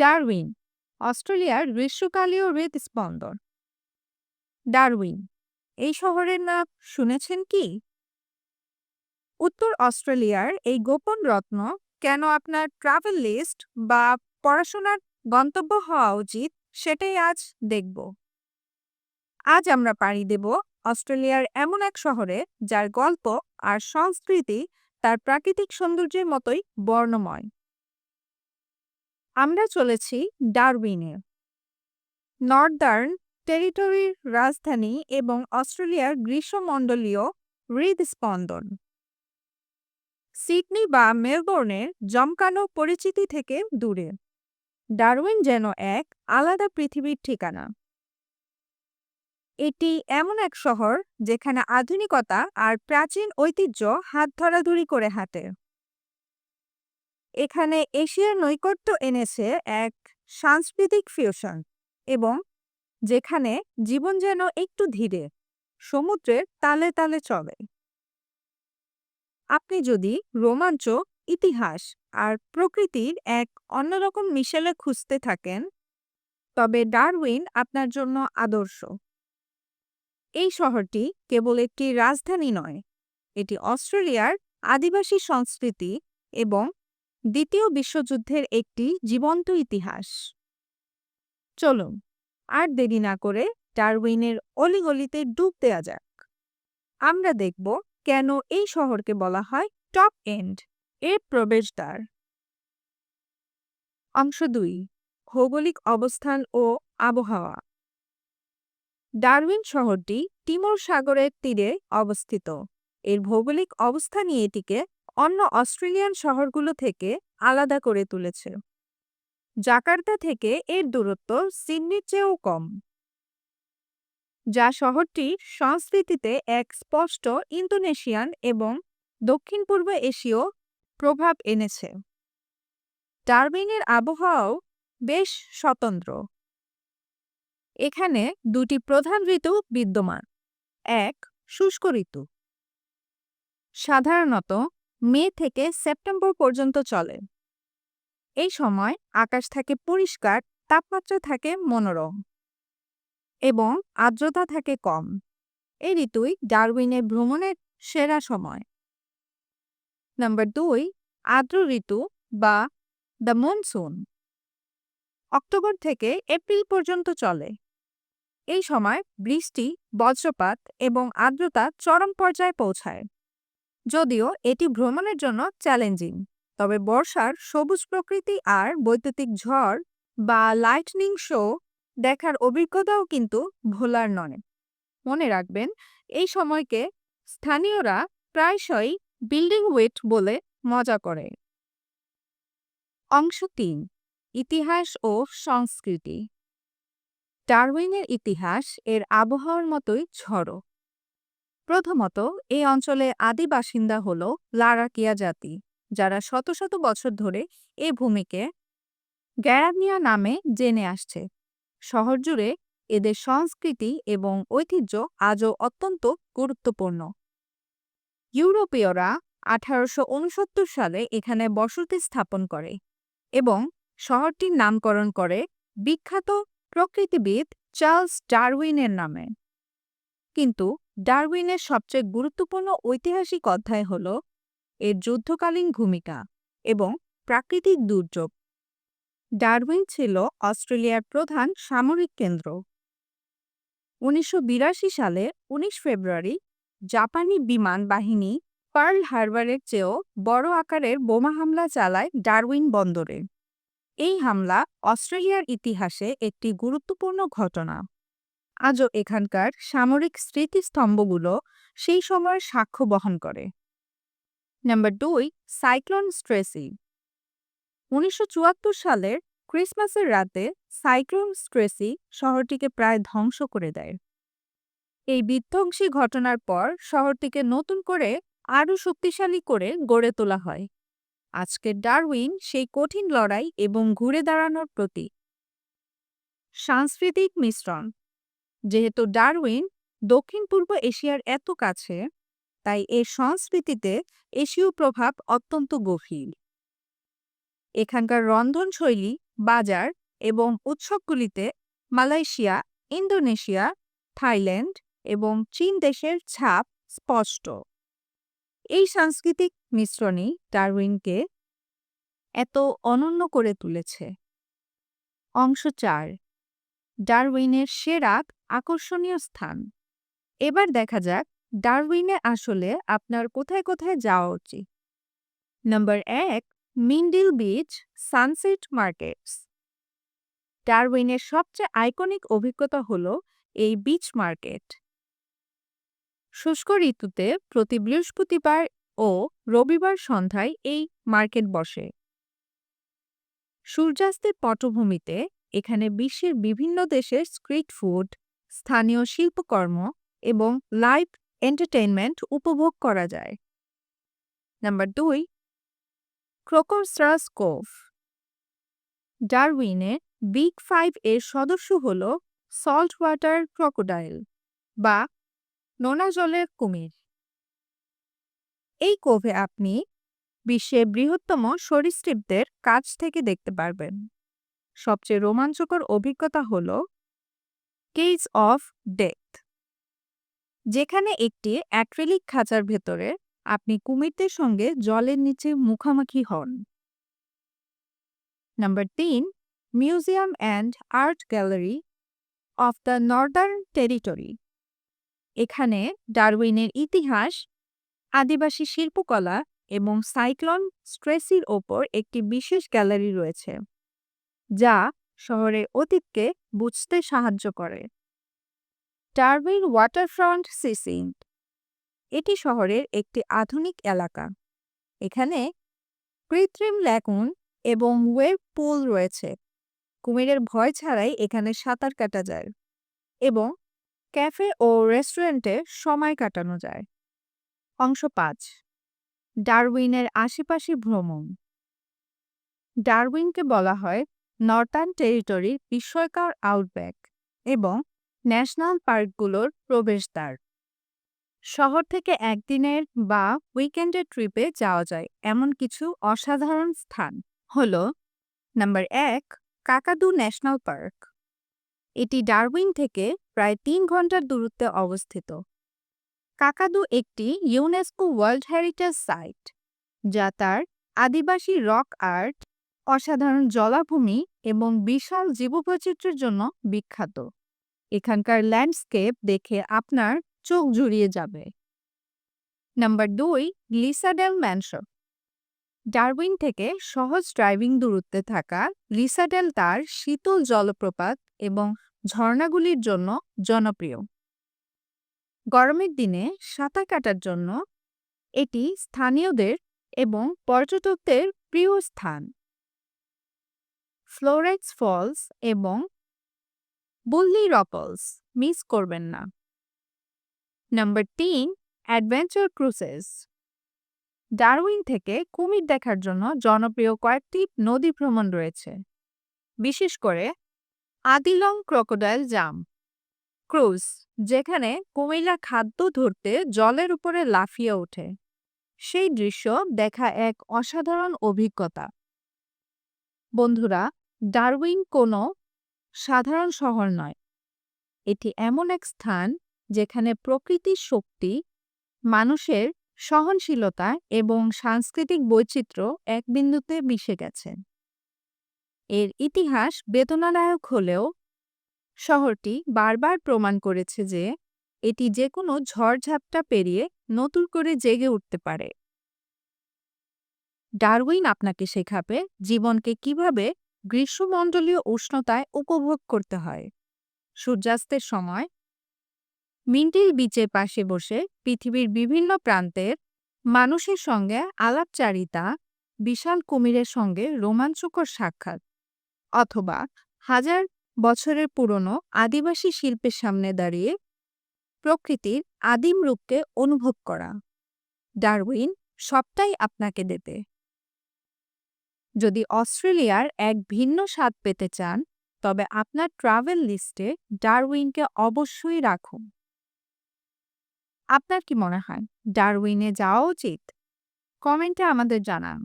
Darwin, অস্ট্রেলিয়ার গ্রীষ্মকালীয় হৃদস্পন্দন। Darwin, এই শহরের নাম শুনেছেন কি? উত্তর অস্ট্রেলিয়ার এই গোপন রত্ন কেন আপনার ট্রাভেল লিস্ট বা পড়াশোনার গন্তব্য হওয়া উচিত সেটাই আজ দেখব। আজ আমরা পাড়ি দেব অস্ট্রেলিয়ার এমন এক শহরে যার গল্প আর সংস্কৃতি তার প্রাকৃতিক সৌন্দর্যের মতোই বর্ণময়। আমরা চলেছি ডারউইনে। নর্দার্ন টেরিটরির রাজধানী এবং অস্ট্রেলিয়ার গ্রীষ্মমণ্ডলীয় হৃদস্পন্দন। সিডনি বা মেলবোর্নের জমকানো পরিচিতি থেকে দূরে। ডারউইন যেন এক আলাদা পৃথিবীর ঠিকানা। এটি এমন এক শহর যেখানে আধুনিকতা আর প্রাচীন ঐতিহ্য হাত ধরাধরি করে হাঁটে। এখানে এশিয়ার নৈকট্য এনেছে এক সাংস্কৃতিক ফিউশন এবং যেখানে জীবন যেন একটু ধীরে, সমুদ্রের তালে তালে চলে। আপনি যদি রোমাঞ্চ, ইতিহাস আর প্রকৃতির এক অন্যরকম মিশেলে খুঁজতে থাকেন, তবে ডারউইন আপনার জন্য আদর্শ। এই শহরটি কেবল একটি রাজধানী নয়, এটি অস্ট্রেলিয়ার আদিবাসী সংস্কৃতি এবং দ্বিতীয় বিশ্বযুদ্ধের একটি জীবন্ত ইতিহাস। চলুন, আর দেরি না করে ডারউইনের অলিগলিতে ডুব দেয়া যাক। আমরা দেখব কেন এই শহরকে বলা হয় টপ এন্ড, এর প্রবেশদ্বার। অংশ দুই, ভৌগোলিক অবস্থান ও আবহাওয়া। ডারউইন শহরটি তিমোর সাগরের তীরে অবস্থিত। এর ভৌগোলিক অবস্থানই এটিকে অন্য অস্ট্রেলিয়ান শহরগুলো থেকে আলাদা করে তুলেছে। জাকার্তা থেকে এর দূরত্ব সিডনির চেয়েও কম। যা শহরটি সংস্কৃতিতে এক স্পষ্ট ইন্দোনেশিয়ান এবং দক্ষিণ পূর্ব এশীয় প্রভাব এনেছে। ডারবিনের আবহাওয়াও বেশ স্বতন্ত্র। এখানে দুটি প্রধান ঋতু বিদ্যমান, এক শুষ্ক ঋতু। সাধারণত মে থেকে সেপ্টেম্বর পর্যন্ত চলে। এই সময় আকাশ থাকে পরিষ্কার, তাপমাত্রা থাকে মনোরম এবং আর্দ্রতা থাকে কম। এই ঋতুই ডারউইনে ভ্রমণের সেরা সময়। নাম্বার দুই, আর্দ্র ঋতু বা দ্য মনসুন। অক্টোবর থেকে এপ্রিল পর্যন্ত চলে। এই সময় বৃষ্টি, বজ্রপাত এবং আর্দ্রতা চরম পর্যায়ে পৌঁছায়। যদিও এটি ভ্রমণের জন্য চ্যালেঞ্জিং, তবে বর্ষার সবুজ প্রকৃতি আর বৈদ্যুতিক ঝড় বা লাইটনিং শো দেখার অভিজ্ঞতাও কিন্তু ভোলার নয়। মনে রাখবেন, এই সময়কে স্থানীয়রা প্রায়শই বিল্ডিং ওয়েট বলে মজা করে। অংশ তিন, ইতিহাস ও সংস্কৃতি। ডারউইনের ইতিহাস এর আবহাওয়ার মতোই ঝড়ো। প্রথমত, এই অঞ্চলে আদি বাসিন্দা হল লারাকিয়া জাতি, যারা শত শত বছর ধরে এ ভূমিকে গ্যারানিয়া নামে জেনে আসছে। শহর জুড়ে এদের সংস্কৃতি এবং ঐতিহ্য আজও অত্যন্ত গুরুত্বপূর্ণ। ইউরোপীয়রা আঠারোশো উনসত্তর সালে এখানে বসতি স্থাপন করে এবং শহরটির নামকরণ করে বিখ্যাত প্রকৃতিবিদ চার্লস ডারউইনের নামে। কিন্তু ডারউইনের সবচেয়ে গুরুত্বপূর্ণ ঐতিহাসিক অধ্যায় হল এর যুদ্ধকালীন ভূমিকা এবং প্রাকৃতিক দুর্যোগ। ডারউইন ছিল অস্ট্রেলিয়ার প্রধান সামরিক কেন্দ্র। উনিশশো সালে ১৯ ফেব্রুয়ারি জাপানি বিমান বাহিনী পার্ল হারবারের চেয়েও বড় আকারের বোমা হামলা চালায় ডারউইন বন্দরে। এই হামলা অস্ট্রেলিয়ার ইতিহাসে একটি গুরুত্বপূর্ণ ঘটনা। আজও এখানকার সামরিক স্মৃতিস্তম্ভগুলো সেই সময়ের সাক্ষ্য বহন করে। নাম্বার দুই, সাইক্লোন স্ট্রেসি। উনিশশো সালের ক্রিসমাসের রাতে সাইক্লোন স্ট্রেসি শহরটিকে প্রায় ধ্বংস করে দেয়। এই বিধ্বংসী ঘটনার পর শহরটিকে নতুন করে আরও শক্তিশালী করে গড়ে তোলা হয়। আজকের ডারউইন সেই কঠিন লড়াই এবং ঘুরে দাঁড়ানোর প্রতীক। সাংস্কৃতিক মিশ্রণ। যেহেতু ডারউইন দক্ষিণ পূর্ব এশিয়ার এত কাছে, তাই এর সংস্কৃতিতে এশীয় প্রভাব অত্যন্ত গভীর। এখানকার রন্ধনশৈলী, বাজার এবং উৎসবগুলিতে মালয়েশিয়া, ইন্দোনেশিয়া, থাইল্যান্ড এবং চীন দেশের ছাপ স্পষ্ট। এই সাংস্কৃতিক মিশ্রণই ডারউইনকে এত অনন্য করে তুলেছে। অংশ চার ডারউইনের সেরা আকর্ষণীয় স্থান। এবার দেখা যাক ডারউইনে আসলে আপনার কোথায় কোথায় যাওয়া উচিত। নম্বর এক, মিন্ডিল বিচ, সানসেট মার্কেটস। ডারউইনের সবচেয়ে আইকনিক অভিজ্ঞতা হল এই বিচ মার্কেট। শুষ্ক ঋতুতে প্রতি বৃহস্পতিবার ও রবিবার সন্ধ্যায় এই মার্কেট বসে। সূর্যাস্তের পটভূমিতে এখানে বিশ্বের বিভিন্ন দেশের স্ট্রিট ফুড স্থানীয় শিল্পকর্ম এবং লাইভ এন্টারটেইনমেন্ট উপভোগ করা যায়। নাম্বার দুই ক্রোকোস্ট্রাস কোভ ডারউইনে বিগ ফাইভ এর সদস্য হল সল্ট ওয়াটার ক্রোকোডাইল বা নোনা জলের কুমির। এই কোভে আপনি বিশ্বের বৃহত্তম সরীসৃপদের কাছ থেকে দেখতে পারবেন। সবচেয়ে রোমাঞ্চকর অভিজ্ঞতা হল কেজ অফ ডেথ। যেখানে একটি অ্যাক্রেলিক খাঁচার ভেতরে আপনি কুমিরদের সঙ্গে জলের নিচে মুখামুখি হন। নাম্বার তিন, Museum and Art Gallery of the Northern Territory. এখানে ডারউইনের ইতিহাস, আদিবাসী শিল্পকলা এবং সাইক্লন স্ট্রেসির ওপর একটি বিশেষ গ্যালারি রয়েছে। যা শহরের অতীতকে বুঝতে সাহায্য করে। Darwin waterfront precinct. এটি শহরের একটি আধুনিক এলাকা। এখানে কৃত্রিম ল্যাকুন এবং ওয়েব পুল রয়েছে। কুমিরের ভয় ছাড়াই এখানে সাঁতার কাটা যায় এবং ক্যাফে ও রেস্টুরেন্টে সময় কাটানো যায়। অংশ পাঁচ। ডারউইনের আশেপাশে ভ্রমণ। ডারউইনকে বলা হয় নর্থার্ন টেরিটরির বিস্ময়কর আউটব্যাক এবং ন্যাশনাল পার্কগুলোর প্রবেশদ্বার। শহর থেকে একদিনের বা উইকেন্ডের ট্রিপে যাওয়া যায় এমন কিছু অসাধারণ স্থান হল নাম্বার এক কাকাদু ন্যাশনাল পার্ক এটি ডারউইন থেকে প্রায় তিন ঘণ্টার দূরত্বে অবস্থিত। কাকাদু একটি ইউনেস্কো ওয়ার্ল্ড হেরিটেজ সাইট যা তার আদিবাসী রক আর্ট অসাধারণ জলাভূমি এবং বিশাল জীববৈচিত্র্যের জন্য বিখ্যাত। এখানকার ল্যান্ডস্কেপ দেখে আপনার চোখ জুড়িয়ে যাবে। নাম্বার দুই লিসাডেল ম্যানশন ডারউইন থেকে সহজ ড্রাইভিং দূরত্বে থাকা লিসাডেল তার শীতল জলপ্রপাত এবং ঝর্ণাগুলির জন্য জনপ্রিয়। গরমের দিনে সাঁতার কাটার জন্য এটি স্থানীয়দের এবং পর্যটকদের প্রিয় স্থান। ফ্লোরেক্স ফলস এবং বুল্লি রপলস মিস করবেন না। নাম্বার তিন, অ্যাডভেঞ্চার ক্রুসেস। ডারউইন থেকে কুমির দেখার জন্য জনপ্রিয় কয়েকটি নদী ভ্রমণ রয়েছে, বিশেষ করে আদিলং ক্রোকোডাইল জাম। ক্রুজ, যেখানে কুমিরা খাদ্য ধরতে জলের উপরে লাফিয়ে ওঠে। সেই দৃশ্য দেখা এক অসাধারণ অভিজ্ঞতা। বন্ধুরা ডারউইন কোনো সাধারণ শহর নয়। এটি এমন এক স্থান যেখানে প্রকৃতির শক্তি, মানুষের সহনশীলতা এবং সাংস্কৃতিক বৈচিত্র্য এক বিন্দুতে মিশে গেছে। এর ইতিহাস বেদনাদায়ক হলেও শহরটি বারবার প্রমাণ করেছে যে এটি যে কোনো ঝড়ঝাপটা পেরিয়ে নতুন করে জেগে উঠতে পারে। ডারউইন আপনাকে শেখাবে জীবনকে কীভাবে গ্রীষ্মমণ্ডলীয় উষ্ণতায় উপভোগ করতে হয়। সূর্যাস্তের সময় মিন্টিল বিচের পাশে বসে পৃথিবীর বিভিন্ন প্রান্তের মানুষের সঙ্গে আলাপচারিতা, বিশাল কুমিরের সঙ্গে রোমাঞ্চকর সাক্ষাৎ অথবা হাজার বছরের পুরনো আদিবাসী শিল্পের সামনে দাঁড়িয়ে প্রকৃতির আদিম রূপকে অনুভব করা। ডারউইন সবটাই আপনাকে দেবে। যদি অস্ট্রেলিয়ার এক ভিন্ন স্বাদ পেতে চান, তবে আপনার ট্রাভেল লিস্টে ডারউইনকে অবশ্যই রাখুন। আপনার কি মনে হয়, ডারউইনে যাওয়া উচিত? কমেন্টে আমাদের জানান।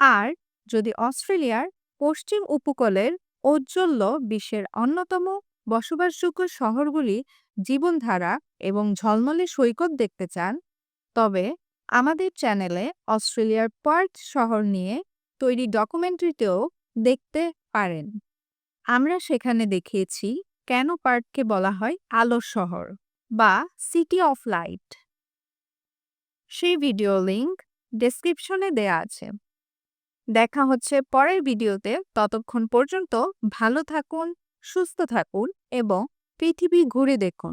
আর যদি অস্ট্রেলিয়ার পশ্চিম উপকূলের ঔজ্জ্বল্য বিশ্বের অন্যতম বসবাসযোগ্য শহরগুলি জীবনধারা এবং ঝলমলে সৈকত দেখতে চান, তবে আমাদের চ্যানেলে অস্ট্রেলিয়ার পার্থ শহর নিয়ে তৈরি ডকুমেন্টারিতেও দেখতে পারেন। আমরা সেখানে দেখিয়েছি কেন পার্থকে বলা হয় আলোর শহর বা সিটি অফ লাইট সেই ভিডিও লিংক ডেসক্রিপশনে দেয়া আছে। দেখা হচ্ছে পরের ভিডিওতে ততক্ষণ পর্যন্ত ভালো থাকুন, সুস্থ থাকুন এবং পৃথিবী ঘুরে দেখুন।